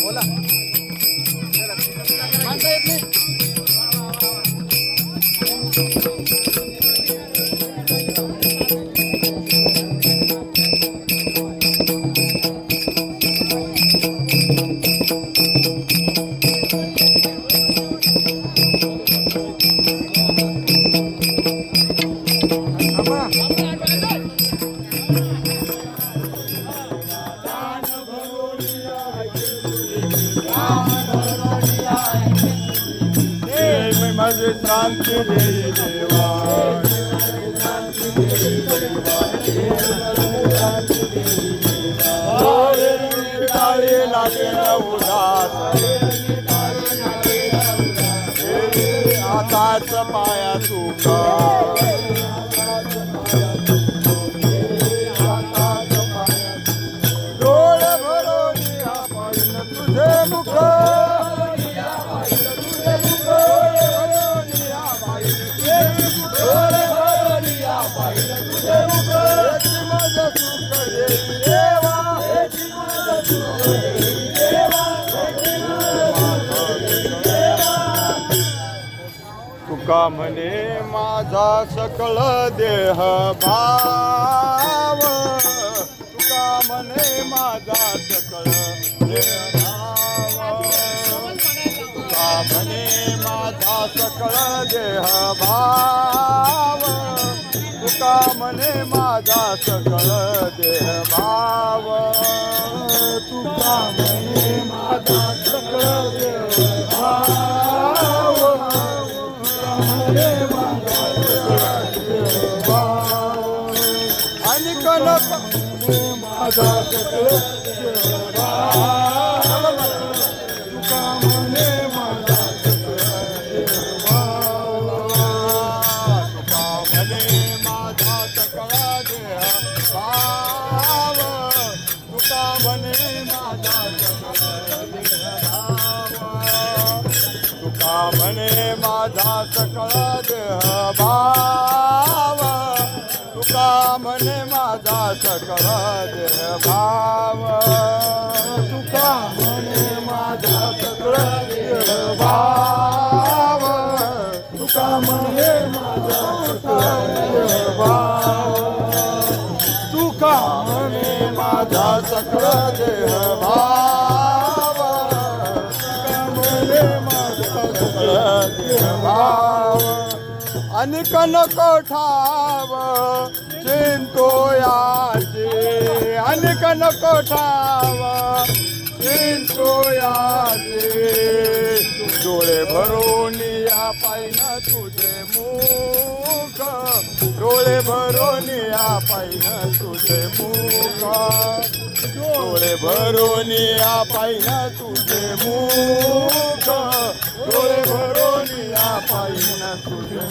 बोला माणसं येत नाही Apa? माझे शांती देवा काळी लागे उदास आताच पाया तुका तुका म्हणे माझा सकळ देह भाव तुका म्हणे माझा सकळ देह भाव तुका म्हणे माझा सकळ देह भाव तुका मने माझा सकळ देह भाव तुका मने माझा सकळ देह भाव मने माझा सकळ देह भाव माझा सकळ देह भाव म्हणे माझा सकळा देह भाव तुका म्हणे माझा सकळा देह भाव तुका म्हणे माझा सकळा देह भाव तुका म्हणे माझा सकळा देह भाव तुका म्हणे माझा सकळा देह भाव आणि अनिकन कोठाव चिंतोयाचे अनिकन कोठाव चिंतोयाचे डोळे भरून या पायन तुझे मुख. डोळे भरून या पायन तुझे मुख. डोळे भरून या पायन तुझे मुख. डोळे भरून पाहिना तुझ्या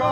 దేవా.